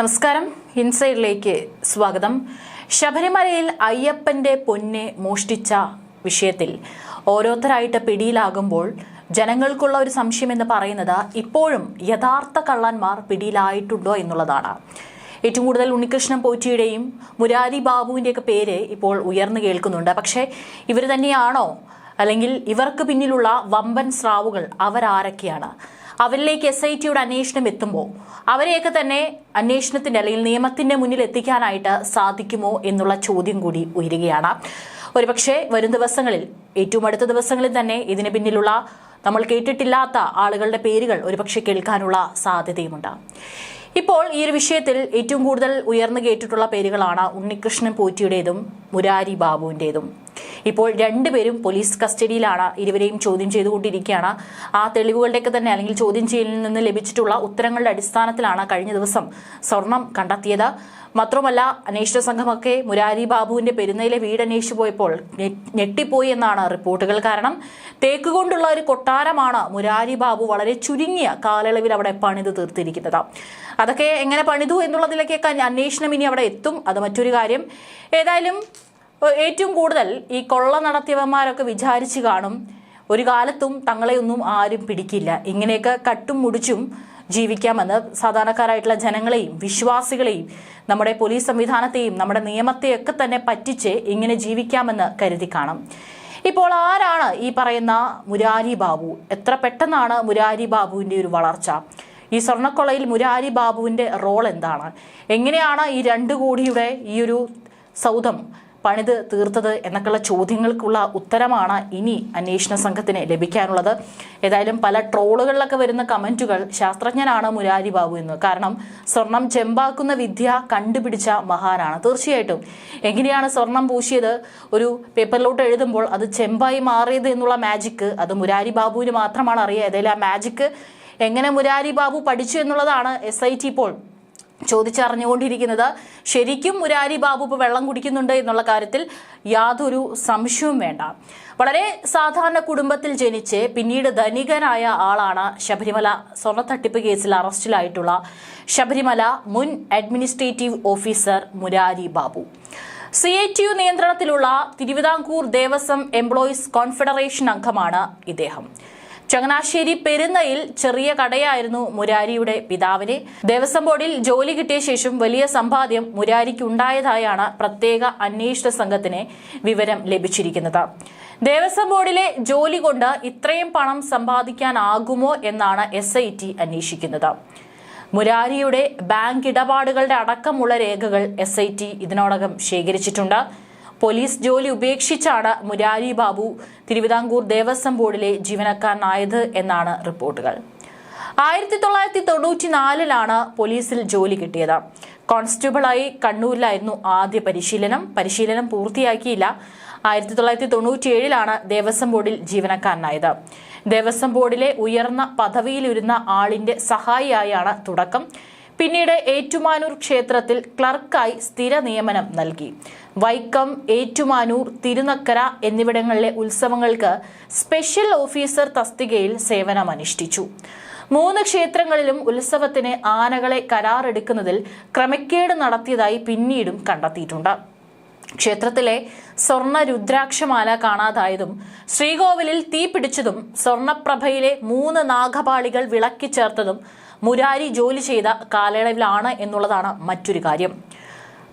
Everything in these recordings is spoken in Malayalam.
നമസ്കാരം. ഇൻസൈഡിലേക്ക് സ്വാഗതം. ശബരിമലയിൽ അയ്യപ്പന്റെ പൊന്നെ മോഷ്ടിച്ച വിഷയത്തിൽ ഓരോരുത്തരായിട്ട് പിടിയിലാകുമ്പോൾ ജനങ്ങൾക്കുള്ള ഒരു സംശയം എന്ന് പറയുന്നത് ഇപ്പോഴും യഥാർത്ഥ കള്ളന്മാർ പിടിയിലായിട്ടുണ്ടോ എന്നുള്ളതാണ്. ഏറ്റവും കൂടുതൽ ഉണ്ണികൃഷ്ണൻ പോറ്റിയുടെയും മുരാരി ബാബുവിന്റെയൊക്കെ പേര് ഇപ്പോൾ ഉയർന്നു കേൾക്കുന്നുണ്ട്. പക്ഷേ ഇവർ തന്നെയാണോ? അല്ലെങ്കിൽ ഇവർക്ക് പിന്നിലുള്ള വമ്പൻ സ്രാവുകൾ അവരാരൊക്കെയാണ്? അവരിലേക്ക് എസ് ഐ ടിയുടെ അന്വേഷണം എത്തുമ്പോൾ അവരെയൊക്കെ തന്നെ അന്വേഷണത്തിന്റെ അല്ലെങ്കിൽ നിയമത്തിന്റെ മുന്നിൽ എത്തിക്കാനായിട്ട് സാധിക്കുമോ എന്നുള്ള ചോദ്യം കൂടി ഉയരുകയാണ്. ഒരുപക്ഷെ വരും ദിവസങ്ങളിൽ ഏറ്റവും അടുത്ത ദിവസങ്ങളിൽ തന്നെ ഇതിന് പിന്നിലുള്ള നമ്മൾ കേട്ടിട്ടില്ലാത്ത ആളുകളുടെ പേരുകൾ ഒരുപക്ഷെ കേൾക്കാനുള്ള സാധ്യതയുമുണ്ട്. ഇപ്പോൾ ഈ ഒരു വിഷയത്തിൽ ഏറ്റവും കൂടുതൽ ഉയർന്നു കേട്ടിട്ടുള്ള പേരുകളാണ് ഉണ്ണികൃഷ്ണൻ പോറ്റിയുടേതും മുരാരി ബാബുവിന്റെതും ഇപ്പോൾ രണ്ടുപേരും പോലീസ് കസ്റ്റഡിയിലാണ് ഇരുവരെയും ചോദ്യം ചെയ്തുകൊണ്ടിരിക്കുകയാണ്. ആ തെളിവുകളുടെയൊക്കെ തന്നെ അല്ലെങ്കിൽ ചോദ്യം ചെയ്യലിൽ നിന്ന് ലഭിച്ചിട്ടുള്ള ഉത്തരങ്ങളുടെ അടിസ്ഥാനത്തിലാണ് കഴിഞ്ഞ ദിവസം സ്വർണം കണ്ടെത്തിയത്. മാത്രമല്ല അന്വേഷണ സംഘമൊക്കെ മുരാരി ബാബുവിന്റെ പെരുന്നയിലെ വീട് അന്വേഷിച്ചു പോയപ്പോൾ ഞെട്ടിപ്പോയി എന്നാണ് റിപ്പോർട്ടുകൾ. കാരണം തേക്കുകൊണ്ടുള്ള ഒരു കൊട്ടാരമാണ് മുരാരി ബാബു വളരെ ചുരുങ്ങിയ കാലയളവിൽ അവിടെ പണിത് തീർത്തിരിക്കുന്നത്. അതൊക്കെ എങ്ങനെ പണിതു എന്നുള്ളതിലേക്കൊക്കെ അന്വേഷണം ഇനി അവിടെ എത്തും. അത് മറ്റൊരു കാര്യം. ഏതായാലും ഏറ്റവും കൂടുതൽ ഈ കൊള്ള നടത്തിയവന്മാരൊക്കെ വിചാരിച്ച് കാണും ഒരു കാലത്തും തങ്ങളെയൊന്നും ആരും പിടിക്കില്ല. ഇങ്ങനെയൊക്കെ കട്ടും മുടിച്ചും ജീവിക്കാമെന്ന് സാധാരണക്കാരായിട്ടുള്ള ജനങ്ങളെയും വിശ്വാസികളെയും നമ്മുടെ പോലീസ് സംവിധാനത്തെയും നമ്മുടെ നിയമത്തെയൊക്കെ തന്നെ പറ്റിച്ച് ഇങ്ങനെ ജീവിക്കാമെന്ന് കരുതി കാണും. ഇപ്പോൾ ആരാണ് ഈ പറയുന്ന മുരാരി ബാബു? എത്ര പെട്ടെന്നാണ് മുരാരി ബാബുവിന്റെ ഒരു വളർച്ച? ഈ സ്വർണക്കൊളയിൽ മുരാരി ബാബുവിന്റെ റോൾ എന്താണ്? എങ്ങനെയാണ് ഈ രണ്ട് കോടിയുടെ ഈ ഒരു സൗധം പണിത് തീർത്തത് എന്നൊക്കെയുള്ള ചോദ്യങ്ങൾക്കുള്ള ഉത്തരമാണ് ഇനി അന്വേഷണ സംഘത്തിന് ലഭിക്കാനുള്ളത്. ഏതായാലും പല ട്രോളുകളിലൊക്കെ വരുന്ന കമന്റുകൾ ശാസ്ത്രജ്ഞനാണ് മുരാരി ബാബു എന്ന് കാരണം സ്വർണം ചെമ്പാക്കുന്ന വിദ്യ കണ്ടുപിടിച്ച മഹാനാണ്. തീർച്ചയായിട്ടും. എങ്ങനെയാണ് സ്വർണം പൂശിയത്? ഒരു പേപ്പറിലോട്ട് എഴുതുമ്പോൾ അത് ചെമ്പായി മാറിയത് എന്നുള്ള മാജിക്ക് അത് മുരാരി ബാബുവിന് മാത്രമാണ് അറിയുക ഏതായാലും ആ മാജിക്ക് എങ്ങനെ മുരാരി ബാബു പഠിച്ചു എന്നുള്ളതാണ് എസ് ഐ ടി ഇപ്പോൾ ചോദിച്ചറിഞ്ഞുകൊണ്ടിരിക്കുന്നത്. ശരിക്കും മുരാരി ബാബു ഇപ്പോൾ വെള്ളം കുടിക്കുന്നുണ്ട് എന്നുള്ള കാര്യത്തിൽ യാതൊരു സംശയവും വേണ്ട. വളരെ സാധാരണ കുടുംബത്തിൽ ജനിച്ച് പിന്നീട് ധനികനായ ആളാണ് ശബരിമല സ്വർണത്തട്ടിപ്പ് കേസിൽ അറസ്റ്റിലായിട്ടുള്ള ശബരിമല മുൻ administrative officer Murari Babu. C I T U നിയന്ത്രണത്തിലുള്ള തിരുവിതാംകൂർ ദേവസ്വം എംപ്ലോയീസ് കോൺഫെഡറേഷൻ അംഗമാണ് ഇദ്ദേഹം. ചങ്ങനാശ്ശേരി പെരുന്നയിൽ ചെറിയ കടയായിരുന്നു മുരാരിയുടെ പിതാവിന്. ദേവസ്വം ബോർഡിൽ ജോലി കിട്ടിയ ശേഷം വലിയ സമ്പാദ്യം മുരാരിക്കുണ്ടായതായാണ് പ്രത്യേക അന്വേഷണ സംഘത്തിന് വിവരം ലഭിച്ചിരിക്കുന്നത്. ദേവസ്വം ബോർഡിലെ ജോലി കൊണ്ട് ഇത്രയും പണം സമ്പാദിക്കാനാകുമോ എന്നാണ് എസ് ഐ ടി അന്വേഷിക്കുന്നത്. മുരാരിയുടെ ബാങ്ക് ഇടപാടുകളുടെ അടക്കമുള്ള രേഖകൾ എസ് ഐ ടി ഇതിനോടകം ശേഖരിച്ചിട്ടുണ്ട്. പോലീസ് ജോലി ഉപേക്ഷിച്ചാണ് മുരാരി ബാബു തിരുവിതാംകൂർ ദേവസ്വം ബോർഡിലെ ജീവനക്കാരനായത് എന്നാണ് റിപ്പോർട്ടുകൾ. ആയിരത്തി തൊള്ളായിരത്തി തൊണ്ണൂറ്റി നാലിലാണ് പോലീസിൽ ജോലി കിട്ടിയത്. കോൺസ്റ്റബിളായി കണ്ണൂരിലായിരുന്നു ആദ്യ പരിശീലനം. പരിശീലനം പൂർത്തിയാക്കിയില്ല. ആയിരത്തി തൊള്ളായിരത്തി തൊണ്ണൂറ്റി ഏഴിലാണ് ദേവസ്വം ബോർഡിൽ ജീവനക്കാരനായത്. ദേവസ്വം ബോർഡിലെ ഉയർന്ന പദവിയിലിരുന്ന ആളിന്റെ സഹായിയായാണ് തുടക്കം. പിന്നീട് ഏറ്റുമാനൂർ ക്ഷേത്രത്തിൽ ക്ലർക്കായി സ്ഥിര നിയമനം നൽകി. വൈക്കം ഏറ്റുമാനൂർ തിരുനക്കര എന്നിവിടങ്ങളിലെ ഉത്സവങ്ങൾക്ക് സ്പെഷ്യൽ ഓഫീസർ തസ്തികയിൽ സേവനമനുഷ്ഠിച്ചു. മൂന്ന് ക്ഷേത്രങ്ങളിലും ഉത്സവത്തിന് ആനകളെ കരാറെടുക്കുന്നതിൽ ക്രമക്കേട് നടത്തിയതായി പിന്നീടും കണ്ടെത്തിയിട്ടുണ്ട്. ക്ഷേത്രത്തിലെ സ്വർണ രുദ്രാക്ഷമാല കാണാതായതും ശ്രീകോവിലിൽ തീ പിടിച്ചതും സ്വർണപ്രഭയിലെ മൂന്ന് നാഗപാളികൾ വിളക്കി ചേർത്തതും മുരാരി ജോലി ചെയ്ത കാലയളവിലാണ് എന്നുള്ളതാണ് മറ്റൊരു കാര്യം.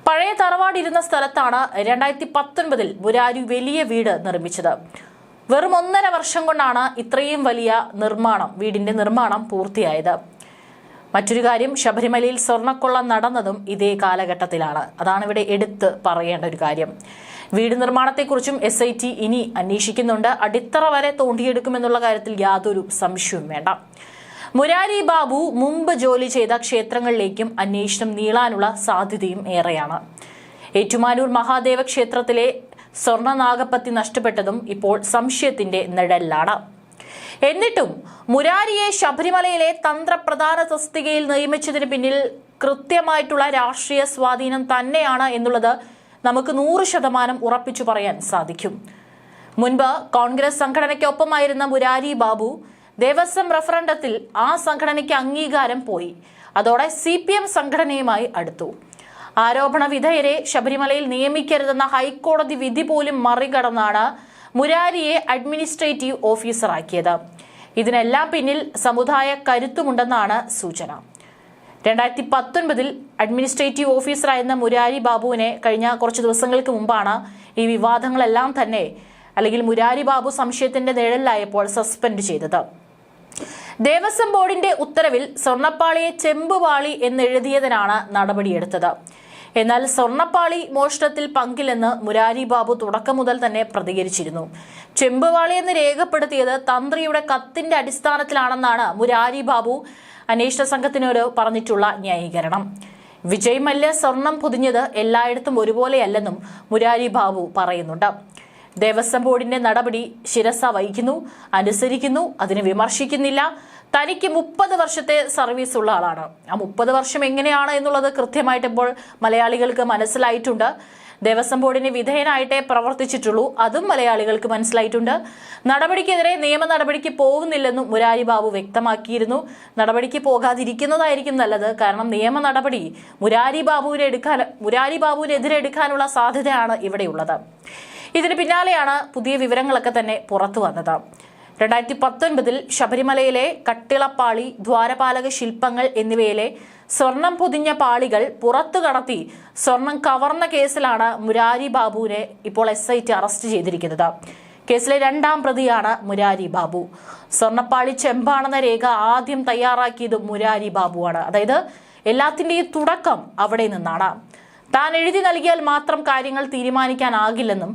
പഴയ തറവാടിരുന്ന സ്ഥലത്താണ് രണ്ടായിരത്തി പത്തൊൻപതിൽ മുരാരി വലിയ വീട് നിർമ്മിച്ചത്. വെറും ഒന്നര വർഷം കൊണ്ടാണ് ഇത്രയും വലിയ നിർമ്മാണം വീടിന്റെ നിർമ്മാണം പൂർത്തിയായത്. മറ്റൊരു കാര്യം ശബരിമലയിൽ സ്വർണക്കൊള്ള നടന്നതും ഇതേ കാലഘട്ടത്തിലാണ്. അതാണ് ഇവിടെ എടുത്ത് പറയേണ്ട ഒരു കാര്യം. വീട് നിർമ്മാണത്തെക്കുറിച്ചും എസ് ഐ ടി ഇനി അന്വേഷിക്കുന്നുണ്ട്. അടിത്തറ വരെ തോണ്ടിയെടുക്കുമെന്നുള്ള കാര്യത്തിൽ യാതൊരു സംശയവും വേണ്ട. മുരാരി ബാബു മുമ്പ് ജോലി ചെയ്ത ക്ഷേത്രങ്ങളിലേക്കും അന്വേഷണം നീളാനുള്ള സാധ്യതയും ഏറെയാണ്. ഏറ്റുമാനൂർ മഹാദേവ ക്ഷേത്രത്തിലെ സ്വർണ നാഗപ്പത്തി നഷ്ടപ്പെട്ടതും ഇപ്പോൾ സംശയത്തിന്റെ നിഴലിലാണ്. എന്നിട്ടും മുരാരിയെ ശബരിമലയിലെ തന്ത്രപ്രധാന തസ്തികയിൽ നിയമിച്ചതിന് പിന്നിൽ കൃത്യമായിട്ടുള്ള രാഷ്ട്രീയ സ്വാധീനം തന്നെയാണ് എന്നുള്ളത് നമുക്ക് നൂറ് ശതമാനം ഉറപ്പിച്ചു പറയാൻ സാധിക്കും. മുൻപ് കോൺഗ്രസ് സംഘടനയ്ക്കൊപ്പമായിരുന്ന മുരാരി ബാബു ദേവസ്വം റഫറണ്ടത്തിൽ ആ സംഘടനയ്ക്ക് അംഗീകാരം പോയി. അതോടെ സി പി എം സംഘടനയുമായി അടുത്തു. ആരോപണ വിധേയരെ ശബരിമലയിൽ നിയമിക്കരുതെന്ന ഹൈക്കോടതി വിധി പോലും മറികടന്നാണ് മുരാരിയെ അഡ്മിനിസ്ട്രേറ്റീവ് ഓഫീസറാക്കിയത് ഇതിനെല്ലാം പിന്നിൽ സമുദായ കരുത്തുമുണ്ടെന്നാണ് സൂചന. രണ്ടായിരത്തി പത്തൊൻപതിൽ അഡ്മിനിസ്ട്രേറ്റീവ് ഓഫീസറായിരുന്ന മുരാരി ബാബുവിനെ കഴിഞ്ഞ കുറച്ച് ദിവസങ്ങൾക്ക് മുമ്പാണ് ഈ വിവാദങ്ങളെല്ലാം തന്നെ അല്ലെങ്കിൽ മുരാരി ബാബു സംശയത്തിന്റെ നിഴലിലായപ്പോൾ സസ്പെൻഡ് ചെയ്തത്. ദേവസ്വം ബോർഡിന്റെ ഉത്തരവിൽ സ്വർണപ്പാളിയെ ചെമ്പുപാളി എന്നെഴുതിയതിനാണ് നടപടിയെടുത്തത്. എന്നാൽ സ്വർണപ്പാളി മോഷണത്തിൽ പങ്കില്ലെന്ന് മുരാരി ബാബു തുടക്കം മുതൽ തന്നെ പ്രതികരിച്ചിരുന്നു. ചെമ്പുവാളി എന്ന് രേഖപ്പെടുത്തിയത് തന്ത്രിയുടെ കത്തിന്റെ അടിസ്ഥാനത്തിലാണെന്നാണ് മുരാരി ബാബു അന്വേഷണ സംഘത്തിനോട് പറഞ്ഞിട്ടുള്ള ന്യായീകരണം. വിജയ് മല്യ സ്വർണം പൊതിഞ്ഞത് എല്ലായിടത്തും ഒരുപോലെയല്ലെന്നും മുരാരി ബാബു പറയുന്നുണ്ട്. ദേവസ്വം ബോർഡിന്റെ നടപടി ശിരസ വഹിക്കുന്നു അനുസരിക്കുന്നു അതിനെ വിമർശിക്കുന്നില്ല. തനിക്ക് മുപ്പത് വർഷത്തെ സർവീസ് ഉള്ള ആളാണ്. ആ മുപ്പത് വർഷം എങ്ങനെയാണ് എന്നുള്ളത് കൃത്യമായിട്ട് ഇപ്പോൾ മലയാളികൾക്ക് മനസ്സിലായിട്ടുണ്ട്. ദേവസ്വം ബോർഡിന് വിധേയനായിട്ടേ പ്രവർത്തിച്ചിട്ടുള്ളൂ. അതും മലയാളികൾക്ക് മനസ്സിലായിട്ടുണ്ട്. നടപടിക്കെതിരെ നിയമ നടപടിക്ക് പോകുന്നില്ലെന്നും മുരാരി ബാബു വ്യക്തമാക്കിയിരുന്നു. നടപടിക്ക് പോകാതിരിക്കുന്നതായിരിക്കും നല്ലത്. കാരണം നിയമ നടപടി മുരാരി ബാബുവിനെ എടുക്കാൻ മുരാരി ബാബുവിനെതിരെ എടുക്കാനുള്ള സാധ്യതയാണ് ഇവിടെയുള്ളത്. ഇതിന് പിന്നാലെയാണ് പുതിയ വിവരങ്ങളൊക്കെ തന്നെ പുറത്തു വന്നത്. രണ്ടായിരത്തി പത്തൊൻപതിൽ ശബരിമലയിലെ കട്ടിളപ്പാളി ദ്വാരപാലക ശില്പങ്ങൾ എന്നിവയിലെ സ്വർണം പൊതിഞ്ഞ പാളികൾ പുറത്തു കടത്തി സ്വർണം കവർന്ന കേസിലാണ് മുരാരി ബാബുവിനെ ഇപ്പോൾ എസ് ഐ ടി അറസ്റ്റ് ചെയ്തിരിക്കുന്നത്. കേസിലെ രണ്ടാം പ്രതിയാണ് മുരാരി ബാബു. സ്വർണപ്പാളി ചെമ്പാണെന്ന രേഖ ആദ്യം തയ്യാറാക്കിയത് മുരാരി ബാബുവാണ്. അതായത് എല്ലാത്തിന്റെയും തുടക്കം അവിടെ നിന്നാണ്. താൻ എഴുതി നൽകിയാൽ മാത്രം കാര്യങ്ങൾ തീരുമാനിക്കാനാകില്ലെന്നും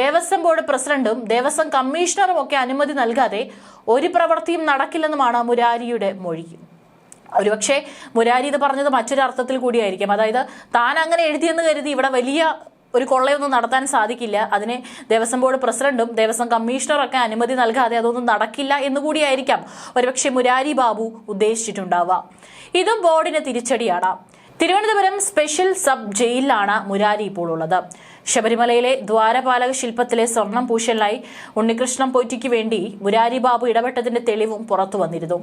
ദേവസ്വം ബോർഡ് പ്രസിഡന്റും ദേവസ്വം കമ്മീഷണറും ഒക്കെ അനുമതി നൽകാതെ ഒരു പ്രവൃത്തിയും നടക്കില്ലെന്നുമാണ് മുരാരിയുടെ മൊഴി ഒരുപക്ഷെ മുരാരി ഇത് പറഞ്ഞത് മറ്റൊരു അർത്ഥത്തിൽ കൂടിയായിരിക്കും. അതായത് താൻ അങ്ങനെ എഴുതിയെന്ന് കരുതി ഇവിടെ വലിയ ഒരു കൊള്ളയൊന്നും നടത്താൻ സാധിക്കില്ല. അതിന് ദേവസ്വം ബോർഡ് പ്രസിഡന്റും ദേവസ്വം കമ്മീഷണറൊക്കെ അനുമതി നൽകാതെ അതൊന്നും നടക്കില്ല എന്നുകൂടിയായിരിക്കാം ഒരുപക്ഷെ മുരാരി ബാബു ഉദ്ദേശിച്ചിട്ടുണ്ടാവുക. ഇതും ബോർഡിന് തിരിച്ചടിയാണ്. തിരുവനന്തപുരം സ്പെഷ്യൽ സബ് ജയിലിലാണ് മുരാരി ഇപ്പോൾ ഉള്ളത്. ശബരിമലയിലെ ദ്വാരപാലക ശില്പത്തിലെ സ്വർണം പൂശലായി ഉണ്ണികൃഷ്ണൻ പൊയ്റ്റിക്ക് വേണ്ടി മുരാരി ബാബു ഇടപെട്ടതിന്റെ തെളിവും പുറത്തു വന്നിരുന്നു.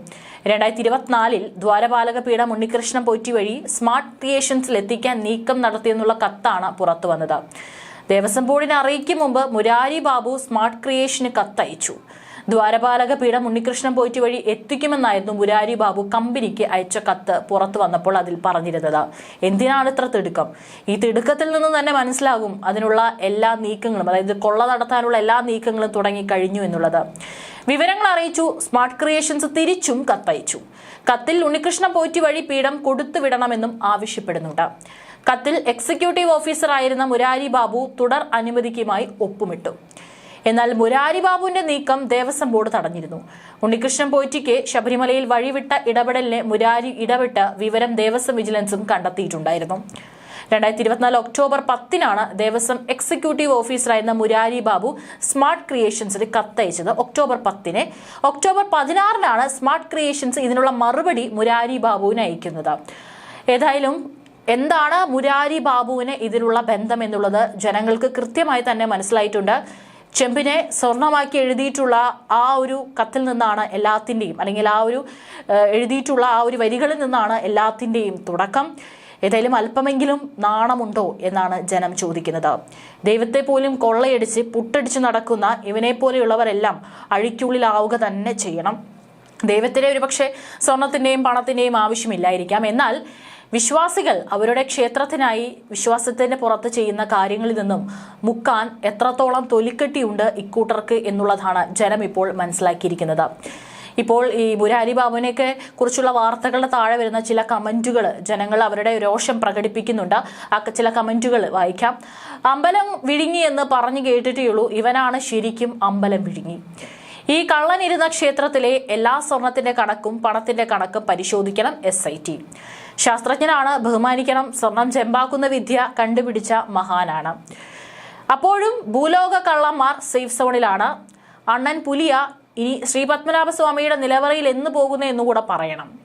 രണ്ടായിരത്തി ഇരുപത്തിനാലിൽ ദ്വാരപാലക പീഠം ഉണ്ണികൃഷ്ണൻ പൊയ്റ്റി വഴി സ്മാർട്ട് ക്രിയേഷൻസിൽ എത്തിക്കാൻ നീക്കം നടത്തിയെന്നുള്ള കത്താണ് പുറത്തു വന്നത്. ദേവസ്വം ബോർഡിനെ അറിയിക്കും മുമ്പ് മുരാരി ബാബു സ്മാർട്ട് ക്രിയേഷന് കത്തയച്ചു. ദ്വാരപാലക പീഠം ഉണ്ണികൃഷ്ണൻ പോയിറ്റ് വഴി എത്തിക്കുമെന്നായിരുന്നു മുരാരി ബാബു കമ്പനിക്ക് അയച്ച കത്ത് പുറത്തു വന്നപ്പോൾ അതിൽ പറഞ്ഞിരുന്നത്. എന്തിനാണ് ഇത്ര തിടുക്കം? ഈ തിടുക്കത്തിൽ നിന്ന് തന്നെ മനസ്സിലാകും അതിനുള്ള എല്ലാ നീക്കങ്ങളും അതായത് കൊള്ള നടത്താനുള്ള എല്ലാ നീക്കങ്ങളും തുടങ്ങി കഴിഞ്ഞു എന്നുള്ളത്. വിവരങ്ങൾ അറിയിച്ചു സ്മാർട്ട് ക്രിയേഷൻസ് തിരിച്ചും കത്തയച്ചു. കത്തിൽ ഉണ്ണികൃഷ്ണൻ പോറ്റി വഴി പീഠം കൊടുത്തുവിടണമെന്നും ആവശ്യപ്പെടുന്നുണ്ട്. കത്തിൽ എക്സിക്യൂട്ടീവ് ഓഫീസറായിരുന്ന മുരാരി ബാബു തുടർ അനുമതിക്കുമായി ഒപ്പുമിട്ടു. എന്നാൽ മുരാരി ബാബുവിന്റെ നീക്കം ദേവസ്വം ബോർഡ് തടഞ്ഞിരുന്നു. ഉണ്ണികൃഷ്ണൻ പോറ്റിക്ക് ശബരിമലയിൽ വഴിവിട്ട ഇടപെടലിനെ മുരാരി ഇടപെട്ട് വിവരം ദേവസ്വം വിജിലൻസും കണ്ടെത്തിയിട്ടുണ്ടായിരുന്നു. രണ്ടായിരത്തി ഇരുപത്തിനാല് ഒക്ടോബർ പത്തിനാണ് ദേവസ്വം എക്സിക്യൂട്ടീവ് ഓഫീസറായിരുന്ന മുരാരി ബാബു സ്മാർട്ട് ക്രിയേഷൻസിന് കത്തയച്ചത്. ഒക്ടോബർ പത്തിന്. ഒക്ടോബർ പതിനാറിനാണ് സ്മാർട്ട് ക്രിയേഷൻസ് ഇതിനുള്ള മറുപടി മുരാരി ബാബുവിന് അയക്കുന്നത്. ഏതായാലും എന്താണ് മുരാരി ബാബുവിന് ഇതിലുള്ള ബന്ധം എന്നുള്ളത് ജനങ്ങൾക്ക് കൃത്യമായി തന്നെ മനസ്സിലായിട്ടുണ്ട്. ചെമ്പിനെ സ്വർണമാക്കി എഴുതിയിട്ടുള്ള ആ ഒരു കത്തിൽ നിന്നാണ് എല്ലാത്തിന്റെയും അല്ലെങ്കിൽ ആ ഒരു എഴുതിയിട്ടുള്ള ആ ഒരു വരികളിൽ നിന്നാണ് എല്ലാത്തിന്റെയും തുടക്കം. ഏതായാലും അല്പമെങ്കിലും നാണമുണ്ടോ എന്നാണ് ജനം ചോദിക്കുന്നത്. ദൈവത്തെ പോലും കൊള്ളയടിച്ച് പുട്ടടിച്ച് നടക്കുന്ന ഇവനെ പോലെയുള്ളവരെല്ലാം അഴിക്കുള്ളിലാവുക തന്നെ ചെയ്യണം. ദൈവത്തിന് ഒരുപക്ഷെ സ്വർണത്തിന്റെയും പണത്തിന്റെയും ആവശ്യമില്ലായിരിക്കാം. എന്നാൽ വിശ്വാസികൾ അവരുടെ ക്ഷേത്രത്തിനായി വിശ്വാസത്തിന് പുറത്ത് ചെയ്യുന്ന കാര്യങ്ങളിൽ നിന്നും മുക്കാൻ എത്രത്തോളം തൊലിക്കെട്ടിയുണ്ട് ഇക്കൂട്ടർക്ക് എന്നുള്ളതാണ് ജനം ഇപ്പോൾ മനസ്സിലാക്കിയിരിക്കുന്നത്. ഇപ്പോൾ ഈ മുരാരി ബാബുവിനെയൊക്കെ കുറിച്ചുള്ള വാർത്തകളുടെ താഴെ വരുന്ന ചില കമന്റുകൾ ജനങ്ങൾ അവരുടെ രോഷം പ്രകടിപ്പിക്കുന്നുണ്ട്. ആ ചില കമന്റുകൾ വായിക്കാം. അമ്പലം വിഴുങ്ങി എന്ന് പറഞ്ഞു കേട്ടിട്ടേ ഉള്ളൂ. ഇവനാണ് ശരിക്കും അമ്പലം വിഴുങ്ങി. ഈ കള്ളനിരുന്ന ക്ഷേത്രത്തിലെ എല്ലാ സ്വർണത്തിന്റെ കണക്കും പണത്തിന്റെ കണക്കും പരിശോധിക്കണം എസ് ഐ ടി. ശാസ്ത്രജ്ഞനാണ് ബഹുമാനിക്കണം സ്വർണം ചെമ്പാക്കുന്ന വിദ്യ കണ്ടുപിടിച്ച മഹാനാണ്. അപ്പോഴും ഭൂലോക കള്ളന്മാർ സേഫ് സോണിലാണ്. അണ്ണൻ പുലിയ ഇനി ശ്രീ പത്മനാഭസ്വാമിയുടെ നിലവറയിൽ എന്ന് പോകുന്നു എന്നുകൂടെ പറയണം.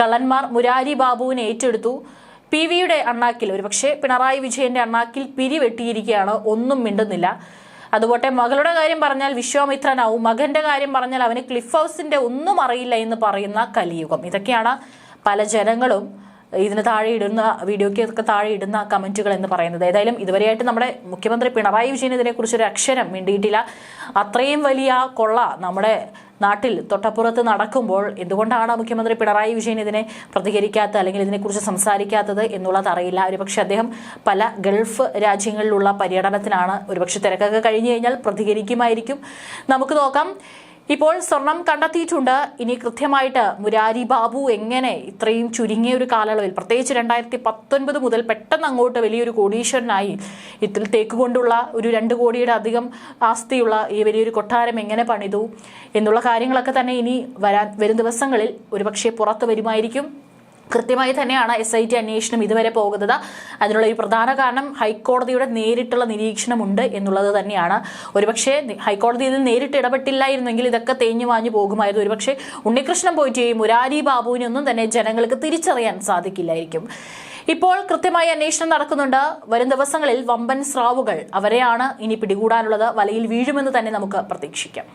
കള്ളന്മാർ മുരാരി ബാബുവിനെ ഏറ്റെടുത്തു. പി വിയുടെ അണ്ണാക്കിൽ ഒരുപക്ഷെ പിണറായി വിജയന്റെ അണ്ണാക്കിൽ പിരിവെട്ടിയിരിക്കുകയാണ് ഒന്നും മിണ്ടുന്നില്ല. അതുപോട്ടെ മകളുടെ കാര്യം പറഞ്ഞാൽ വിശ്വാമിത്രനാവും. മകന്റെ കാര്യം പറഞ്ഞാൽ അവന് ക്ലിഫ് ഹൗസിന്റെ ഒന്നും അറിയില്ല എന്ന് പറയുന്ന കലിയുഗം. ഇതൊക്കെയാണ് പല ജനങ്ങളും ഇതിന് താഴെ ഇടുന്ന വീഡിയോയ്ക്കൊക്കെ താഴെ ഇടുന്ന കമന്റുകൾ എന്ന് പറയുന്നത്. ഏതായാലും ഇതുവരെയായിട്ട് നമ്മുടെ മുഖ്യമന്ത്രി പിണറായി വിജയൻ ഇതിനെക്കുറിച്ച് ഒരു അക്ഷരം മിണ്ടിയിട്ടില്ല. അത്രയും വലിയ കൊള്ള നമ്മുടെ നാട്ടിൽ തൊട്ടപ്പുറത്ത് നടക്കുമ്പോൾ എന്തുകൊണ്ടാണ് മുഖ്യമന്ത്രി പിണറായി വിജയൻ ഇതിനെ പ്രതികരിക്കാത്ത അല്ലെങ്കിൽ ഇതിനെക്കുറിച്ച് സംസാരിക്കാത്തത് എന്നുള്ളത് അറിയില്ല. ഒരുപക്ഷെ അദ്ദേഹം പല ഗൾഫ് രാജ്യങ്ങളിലുള്ള പര്യടനത്തിലാണ് ഒരുപക്ഷെ തിരക്കൊക്കെ കഴിഞ്ഞു കഴിഞ്ഞാൽ പ്രതികരിക്കുമായിരിക്കും. നമുക്ക് നോക്കാം. ഇപ്പോൾ സ്വർണം കണ്ടെത്തിയിട്ടുണ്ട്. ഇനി കൃത്യമായിട്ട് മുരാരി ബാബു എങ്ങനെ ഇത്രയും ചുരുങ്ങിയ ഒരു കാലയളവിൽ പ്രത്യേകിച്ച് രണ്ടായിരത്തി പത്തൊൻപത് മുതൽ പെട്ടെന്ന് അങ്ങോട്ട് വലിയൊരു കോടീശ്വരനായി ഇതിൽ തേക്ക് കൊണ്ടുള്ള ഒരു രണ്ട് കോടിയുടെ അധികം ആസ്തിയുള്ള ഈ വലിയൊരു കൊട്ടാരം എങ്ങനെ പണിതു? എന്നുള്ള കാര്യങ്ങളൊക്കെ തന്നെ ഇനി വരാൻ വരും ദിവസങ്ങളിൽ ഒരുപക്ഷെ പുറത്തു വരുമായിരിക്കും. കൃത്യമായി തന്നെയാണ് എസ് ഐ ടി അന്വേഷണം ഇതുവരെ പോകുന്നത്. അതിനുള്ള ഒരു പ്രധാന കാരണം ഹൈക്കോടതിയുടെ നേരിട്ടുള്ള നിരീക്ഷണമുണ്ട് എന്നുള്ളത് തന്നെയാണ്. ഒരുപക്ഷെ ഹൈക്കോടതി ഇതിൽ നേരിട്ട് ഇടപെട്ടില്ലായിരുന്നെങ്കിൽ ഇതൊക്കെ തേഞ്ഞു വാഞ്ഞു പോകുമായിരുന്നു. ഒരുപക്ഷെ ഉണ്ണികൃഷ്ണൻ പോയിട്ട് ഈ മുരാരി ബാബുവിനൊന്നും തന്നെ ജനങ്ങൾക്ക് തിരിച്ചറിയാൻ സാധിക്കില്ലായിരിക്കും. ഇപ്പോൾ കൃത്യമായി അന്വേഷണം നടക്കുന്നുണ്ട്. വരും ദിവസങ്ങളിൽ വമ്പൻ സ്രാവുകൾ അവരെയാണ് ഇനി പിടികൂടാനുള്ളത്. വലയിൽ വീഴുമെന്ന് തന്നെ നമുക്ക് പ്രതീക്ഷിക്കാം.